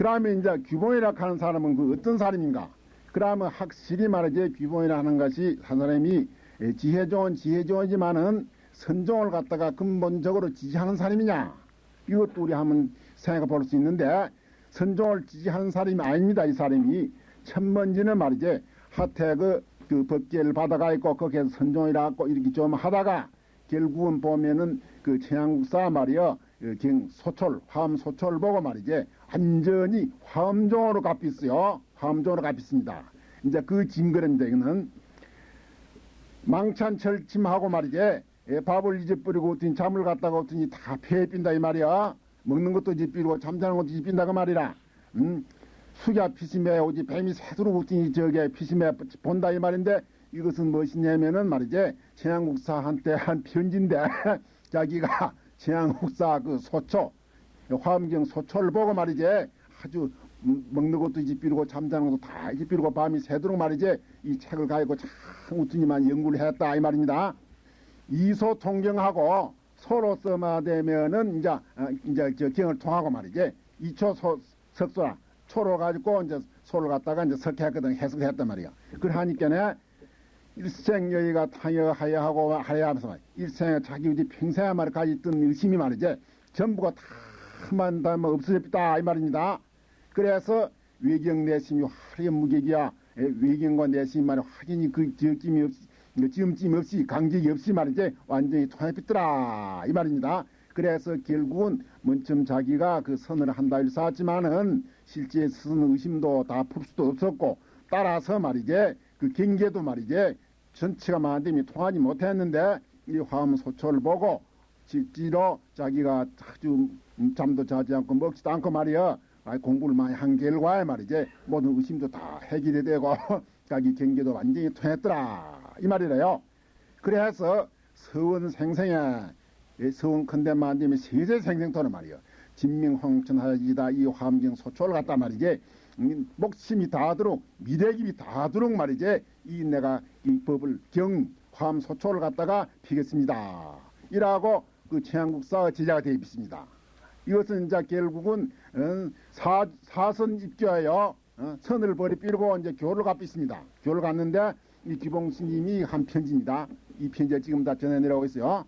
그러면 이제 규봉이라 하는 사람은 그 어떤 사람인가? 그러면 확실히 말이지 규봉이라 하는 것이 한 사람이 에, 지혜 좋은 지혜 좋은지만은 선종을 갖다가 근본적으로 지지하는 사람이냐? 이것도 우리 한번 생각해 볼 수 있는데 선종을 지지하는 사람이 아닙니다. 이 사람이 첫 번째는 말이지 하태 그, 그 법계를 받아가 있고 거기에서 선종이라고 이렇게 좀 하다가 결국은 보면은 그 최양국사 말이여 그경 소철 화엄 소철 보고 말이지 완전히 화엄종으로 갚았어요. 화엄종으로 갚았습니다. 이제 그 증거입니다. 이거는 망찬 철침하고 말이지 예, 밥을 잊어버리고 어떤 잠을 갔다가 어떤 다 폐에 빈다 이 말이야. 먹는 것도 잊어버리고 잠자는 것도 잊어빈다 그 말이라. 음, 수야 피심에 오지 뱀이 새도록 어떤 저게 피심에 본다 이 말인데 이것은 무엇이냐면은 말이지 최양국사한테 한 편지인데 자기가 최양국사 그 소초 화엄경 소초를 보고 말이지 아주 음, 먹는 것도 잊어버리고 잠자는 것도 다 잊어버리고 밤이 새도록 말이지 이 책을 가지고 참 우tun이만 연구를 했다 이 말입니다. 이소 통경하고 서로 써마되면은 이제 어, 이제 저 경을 통하고 말이지 이초 소, 석소라 초로 가지고 이제 소를 갖다가 이제 석했거든 해석을 했단 말이야. 그걸 하니까네 일생 여의가 타여하여 하고 하여 하면서 일생에 자기 우리 평생에 말까지 있던 의심이 말이지 전부가 다 만다뭐 없어졌다 이 말입니다. 그래서 외경 내심이 화려 무객이야 에, 외경과 내심이 말이 확연히 그 지음이 없이 그 지음짐 없이 강직이 없이 말이지 완전히 통합했더라 이 말입니다. 그래서 결국은 먼점 자기가 그 선을 한다 일사하지만은 실제 선 의심도 다 풀 수도 없었고 따라서 말이지 그 경계도 말이지 전체가 만듦이 통하지 못했는데 이 화엄 소초를 보고 실제로 자기가 아주 잠도 자지 않고 먹지도 않고 말이야 아, 공부를 많이 한 결과에 말이지 모든 의심도 다 해결이 되고 자기 경계도 완전히 통했더라 이 말이래요. 그래서 서원 생생에 이 서원 큰데 만듦이 세세 생생토는 말이야. 진명황천하이다 이 화엄경 소초를 갖다 말이지 음, 목심이 다하도록 미래김이 다하도록 말이지 이 내가 이 법을 경 화엄 소초를 갖다가 피겠습니다. 이라고 그 최한국사 제자가 되어 있습니다. 이것은 이제 결국은 어, 사, 사선 입교하여 어, 선을 버리 삐르고 이제 교를 갚습니다. 교를 갔는데 이 기봉 스님이 한 편지입니다. 이 편지를 지금 다 전해내라고 있어요.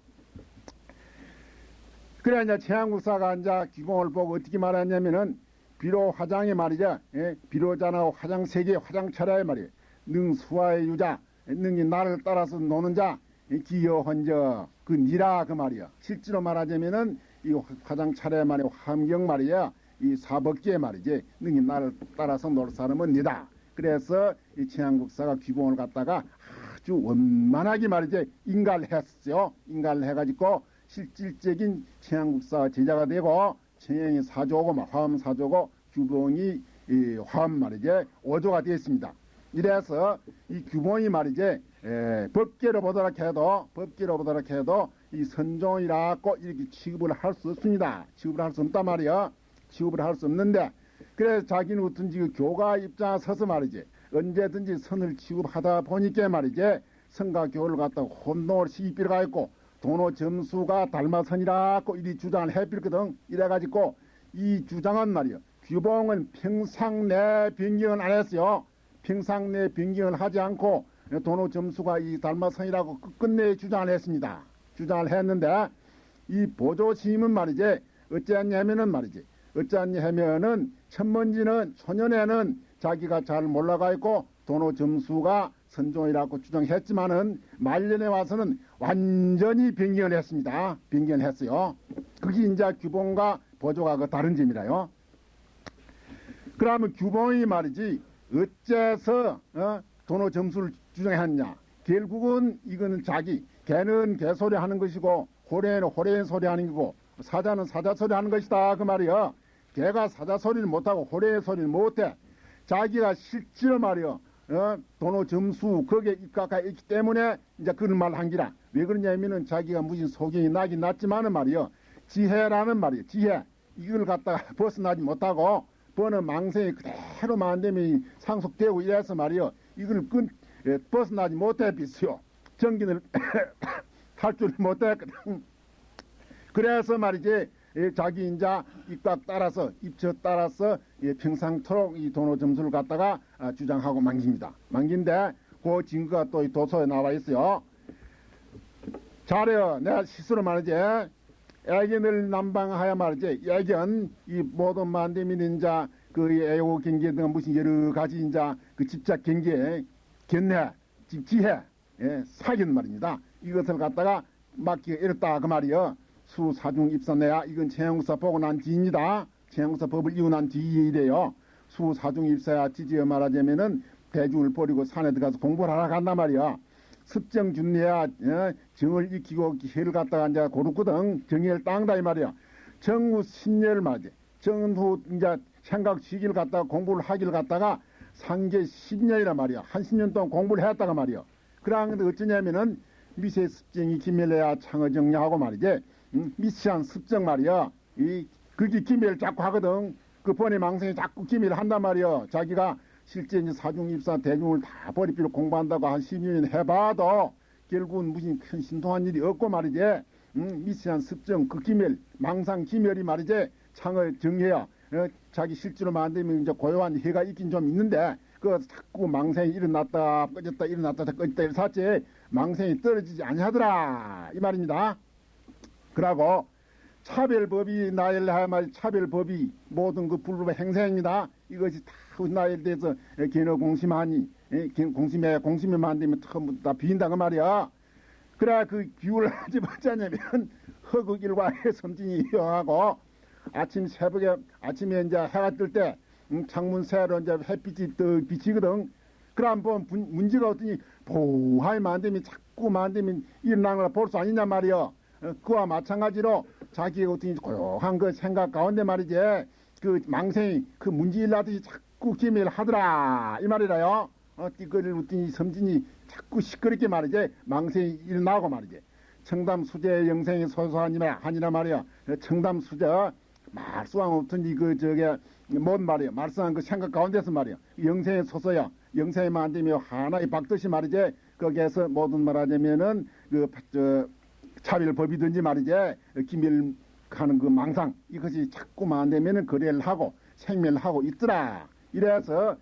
그래 이제 최한국사가 이제 기봉을 보고 어떻게 말했냐면은 비로 화장이 말이죠. 예? 비로자나 화장 세계 화장 차라의 말이에요. 능 수화의 유자, 능이 나를 따라서 노는 자, 기여헌 저 그 니라 그 말이야. 실제로 말하자면은 이 화장 차례 말이 함경 말이야. 이 사법계의 말이지. 능이 나를 따라서 놀 사람은 니다. 그래서 이 최한국사가 귀봉을 갖다가 아주 원만하게 말이지 인가를 했어요. 인가를 해가지고 실질적인 최한국사 제자가 되고 청행이 사조고 막 화엄 사조고 규봉이 이 화엄 말이지 오조가 되었습니다. 이래서 이 규봉이 말이지 에, 법계로 보도록 해도 법계로 보도록 해도 이 선종이라고 이렇게 취급을 할 수 없습니다. 취급을 할 수 없단 말이야. 취급을 할 수 없는데 그래서 자기는 어떤지 그 교가 입장에 서서 말이지 언제든지 선을 취급하다 보니까 말이지 선과 교를 갖다가 혼동을 시비가 있고 도노 점수가 닮아선이라고 이리 주장을 해필거든 이래가지고 이 주장은 말이야 규봉은 평상 내 변경은 안 했어요 평상 내 변경을 하지 않고 도노 점수가 이 닮아선이라고 끝끝내 주장을 했습니다 주장을 했는데 이 보조심은 말이지 어찌했냐면은 말이지 어찌했냐면은 천문지는 소년에는 자기가 잘 몰라가 있고 도노 점수가 선종이라고 주장했지만은 말년에 와서는 완전히 변경을 했습니다. 변경을 했어요. 그게 이제 규봉과 보조가 그 다른 점이라요. 그러면 규봉이 말이지 어째서 어? 도노 점수를 주장했냐? 결국은 이거는 자기 개는 개소리 하는 것이고 호래는 호래 소리 하는 거고 사자는 사자 소리 하는 것이다 그 말이요. 개가 사자 소리를 못하고 호래 소리를 못해. 자기가 실제로 말이요. 어? 도노 점수 거기에 입각가 있기 때문에 이제 그런 말한 기라. 왜 그러냐면은 자기가 무슨 소경이 나긴 났지만은 말이요. 지혜라는 말이요. 지혜. 이걸 갖다가 벗어나지 못하고 버는 망생이 그대로 만되면 상속되고 이래서 말이요. 이걸 끈 예, 벗어나지 못해 비스요. 정기를 탈줄 못했거든. 그래서 말이지 예, 자기 인자 입각 따라서 입처 따라서 예, 평상토록 이 도노 점수를 갖다가 아, 주장하고 만깁니다. 만긴데 그 증거가 또 이 도서에 나와 있어요. 잘해요. 내가 실수로 말이지. 애견을 남방하여 말이지. 애견 이 모든 만대민 인자 그 애호 경계 등 무슨 여러 가지 인자 그 집착 경계 견해 지- 지혜 예, 사견 말입니다. 이것을 갖다가 막기가 이렇다 그 말이요. 수사중 입사내야 이건 최영사 보고 난 뒤입니다. 최영사 법을 이고 난 뒤에 이래요. 수사중 입사야 지지어 말하자면은 대중을 버리고 산에 들어가서 공부를 하러 간단 말이야. 습정 준내야 어, 정을 익히고 해를 갖다가 이제 고르거든 정의를 땅다 이 말이야. 정후 신열 말이지. 정후 이제 생각 시기를 갖다가 공부를 하기를 갖다가 상계 10년이란 말이야. 한 10년 동안 공부를 했다가 말이야. 그러는데 어쩌냐면은 미세 습정이 기멸해야 창어 정리하고 말이지. 음, 미시한 습정 말이야. 이 그게 기밀 자꾸 하거든. 그 번외 망상이 자꾸 기밀 한단 말이야. 자기가 실제 이제 사중 입사 대중을 다 버리비로 공부한다고 한 10년 해봐도 결국은 무슨 큰 신통한 일이 없고 말이지. 음, 미시한 습정 그 기멸 망상 기멸이 말이지. 창을 정해야 어, 자기 실제로 만들면 이제 고요한 해가 있긴 좀 있는데 그 자꾸 망상이 일어났다 꺼졌다 일어났다 꺼졌다 이랬지 망상이 떨어지지 아니하더라 이 말입니다. 그러고 차별법이 나열할 말 차별법이 모든 그 불법 행사입니다. 이것이 다 나열돼서 개너 공심하니 예, 개- 공심에 공심에 만들면 전부 다 비인다고 말이야. 그래 그 기울을 하지 말자냐면 허국 일과의 섬진이 이어하고 아침 새벽에 아침에 이제 해가 뜰 때 창문 새로 이제 햇빛이 떡 비치거든. 뭐 문- 문제가 어떠니 보하이 만들면 자꾸 만들면 일어나는 걸볼 수 아니냐 말이야. 어, 그와 마찬가지로 자기가 어떤 고요한 그 생각 가운데 말이지 그 망생이 그 문제 일나듯이 자꾸 기밀 하더라 이 말이라요. 어, 띠거리를 웃더니 섬진이 자꾸 시끄럽게 말이지 망생이 일어나고 말이지. 청담 수제 영생이 소소하니라 하니라 말이야. 청담 수제 말수왕 없든지 그 저게 뭔 말이야. 말수한 그 생각 가운데서 말이야. 서서야 영생에만 안 되면 하나의 박듯이 말이지. 거기에서 모든 말하자면은 그저 차별법이든지 말이지 기밀하는 그 망상 이것이 자꾸만 안 되면은 거래를 하고 생멸을 하고 있더라. 이래서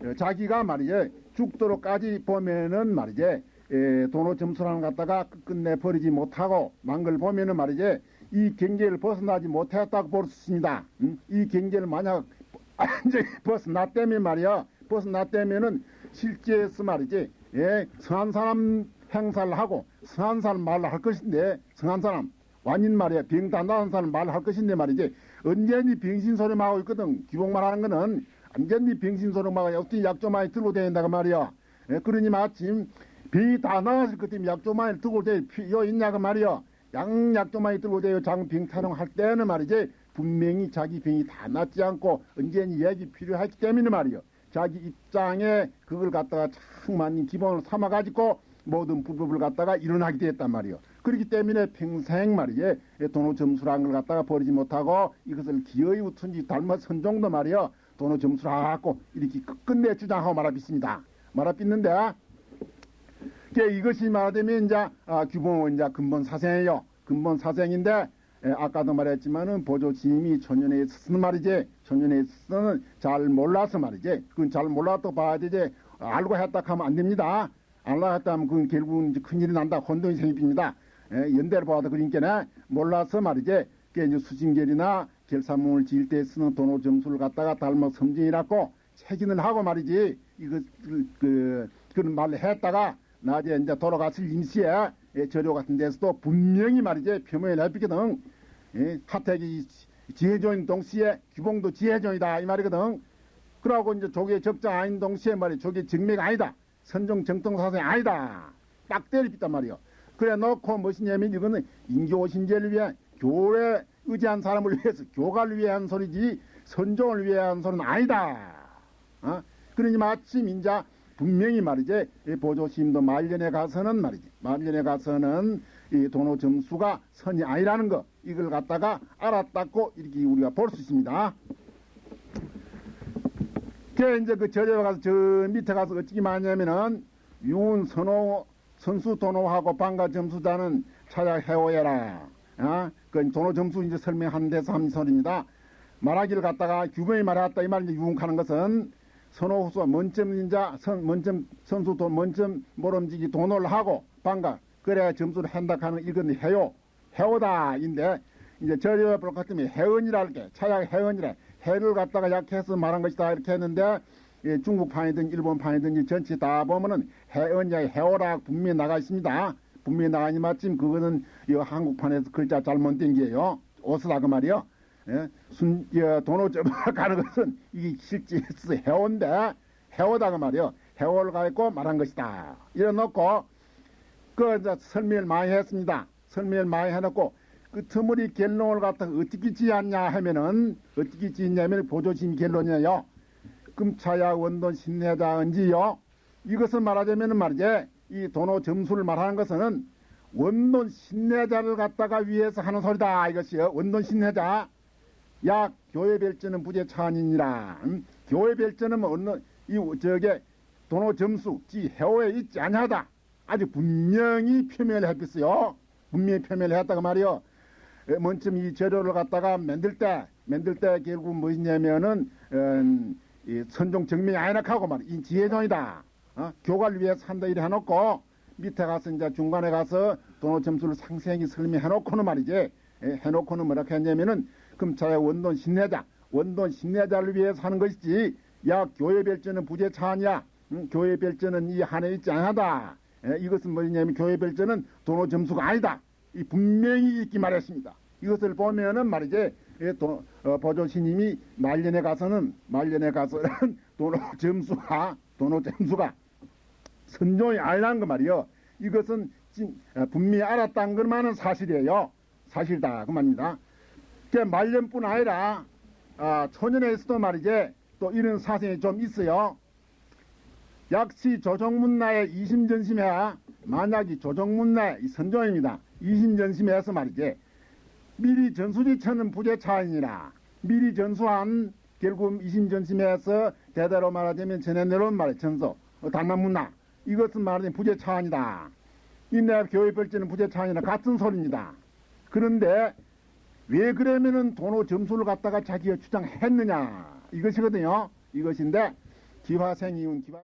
어, 자기가 말이지 죽도록까지 보면은 말이지 에, 도노 점수라는 것 갖다가 끝내 버리지 못하고 망걸 보면은 말이지 이 경계를 벗어나지 못했다고 볼 수 있습니다. 음? 이 경계를 만약 완전히 벗어났다면 말이야 벗어났다면은 실제에서 말이지 예, 성한 사람 행사를 하고 성한 사람 말을 할 것인데 성한 사람 완인 말이야 병다 나은 사람 말을 할 것인데 말이지 언제니 병신 소리만 하고 있거든 기복 말하는 거는 완전히 병신 소리만 하고 어떤 약조 많이 들고 다닌다고 말이야 예, 그러니 마침 병이 다 나았을 것 때문에 약조 많이 들고 다요 있냐고 말이야 양 약조 많이 들고 다요 장병 타령할 때는 말이지 분명히 자기 병이 다 낫지 않고 언제니 얘기 필요하기 때문에 말이야 자기 입장에 그걸 갖다가 참 많은 기본을 삼아가지고 모든 불법을 갖다가 일어나게 됐단 말이요. 그렇기 때문에 평생 말이에 도노 점수라는 걸 갖다가 버리지 못하고 이것을 기어이 우튼지 닮아 선종도 말이요. 도노 점수를 갖고 이렇게 끝내 주장하고 말아빚습니다. 말아빚는데 게 이것이 말하자면 이제 아, 규봉은 이제 근본 사생이에요. 근본 사생인데 에, 아까도 말했지만은 보조 지임이 천년에 있었는 말이지. 천년에 있었는 잘 몰라서 말이지. 그건 잘 몰라도 봐야 되지. 알고 했다 하면 안 됩니다. 알고 했다 하면 그건 결국은 큰일이 난다. 혼돈이 생깁니다. 에, 연대를 봐도 그러니까 몰라서 말이지. 이제 수징결이나 결사문을 지을 때 쓰는 도노 점수를 갖다가 닮아 섬진이라고 책임을 하고 말이지. 이거 그, 그 그런 말을 했다가 낮에 이제 돌아갔을 임시에 예, 저료 같은 데서도 분명히 말이지 표명을 해비거든. 예, 하택이 지혜조인 동시에 규봉도 지혜조이다 이 말이거든. 그러고 이제 조계 적자 아닌 동시에 말이 조계 정맥 아니다. 선종 정통 사상이 아니다. 딱 때리pis단 말이요. 그래 놓고 무엇이냐면 이거는 인교 신제를 위해 교회 의지한 사람을 위해서 교가를 위해 한 소리지 선종을 위해 한 소리는 아니다. 어? 그러니 마침 인자 분명히 말이지 이 보조심도 말년에 가서는 말이지 말년에 가서는 이 도노 점수가 선이 아니라는 거 이걸 갖다가 알았다고 이렇게 우리가 볼 수 있습니다. 그 이제 그 절에 가서 저 밑에 가서 어찌기 많냐면은 윤 선호 선수 도노하고 방가 점수단은 찾아 해오해라. 아, 그 도노 점수 이제 설명하는 데서 한 소리입니다. 말하기를 갖다가 규범이 말했다 이 말인데 유흥하는 것은 선호 후수가 먼점 인자 선 먼점 선수 도 먼점 모름지기 돈을 하고 방가 그래야 점수를 한다 하는 이건 해요 해오다인데 이제 저려 볼것 같으면 해언이랄 게 차약 해언이래 해를 갖다가 약해서 말한 것이다 이렇게 했는데 예, 중국판이든 일본판이든 전체 다 보면은 해언이야 해오라 분명히 나가 있습니다. 분명히 나가니 마침 그거는 이 한국판에서 글자 잘못 된 게요. 옷으라 그 말이요. 예? 순, 여, 돈을 좀 가는 것은 이게 실제 해온데 해오다 그 말이요. 해오를 가지고 말한 것이다. 이래 놓고 그 이제 설명을 많이 했습니다. 설명을 많이 해놓고 그 터무리 결론을 갖다가 어떻게 지었냐 하면은 어떻게 지었냐면 보조심 결론이에요. 금차야 원돈 신내자은지요. 이것을 말하자면은 말이지 이 도노 점수를 말하는 것은 원돈 신내자를 갖다가 위해서 하는 소리다 이것이요. 원돈 신내자. 야 교회 별전은 부재 차원이니라. 음? 교회 별전은 뭐 어느 이 저게 도노 점수 지 해오에 있지 아니하다. 아주 분명히 표명을 했겠어요. 분명히 표명을 했다고 말이요. 에, 먼저 이 재료를 갖다가 만들 때 만들 때 결국 무엇이냐면은 음, 이 선종 정명이 아니라하고 말이 이 지혜종이다. 어? 교과를 위해서 한다 이래 해놓고 밑에 가서 이제 중간에 가서 도노 점수를 상세하게 설명해 놓고는 말이지. 에, 해놓고는 뭐라 했냐면은 금차의 원돈 신내자 원돈 신내자를 위해서 하는 것이지. 야 교회 별전은 부재 차원이야. 응? 교회 별전은 이 한해 있지 않하다. 에, 이것은 뭐냐면 교회 별전은 도노 점수가 아니다. 이 분명히 있기 말했습니다. 이것을 보면은 말이지 예, 도, 어, 보조 스님이 말년에 가서는 말년에 가서는 도노 점수가 도노 점수가 선종이 아니라는 거 말이요. 이것은 진- 어, 분명히 알았다는 것만은 사실이에요. 사실다 그 말입니다. 그 말년뿐 아니라 아, 초년에서도 말이지 또 이런 사정이 좀 있어요. 역시 조정문나의 이심전심해 만약이 조정문나의 이 선종입니다. 이심전심해서 말이지 미리 전수지처는 부재차이니라 미리 전수한 결국 이심전심해서 대대로 말하자면 전해 내려온 말이 전소 어, 단만문나 이것은 말하자면 부재 차원이다. 이내 교회 별지는 부재 차원이나 같은 소리입니다. 그런데 왜 그러면은 도노 점수를 갖다가 자기가 주장했느냐 이것이거든요. 이것인데 기화생이운 기화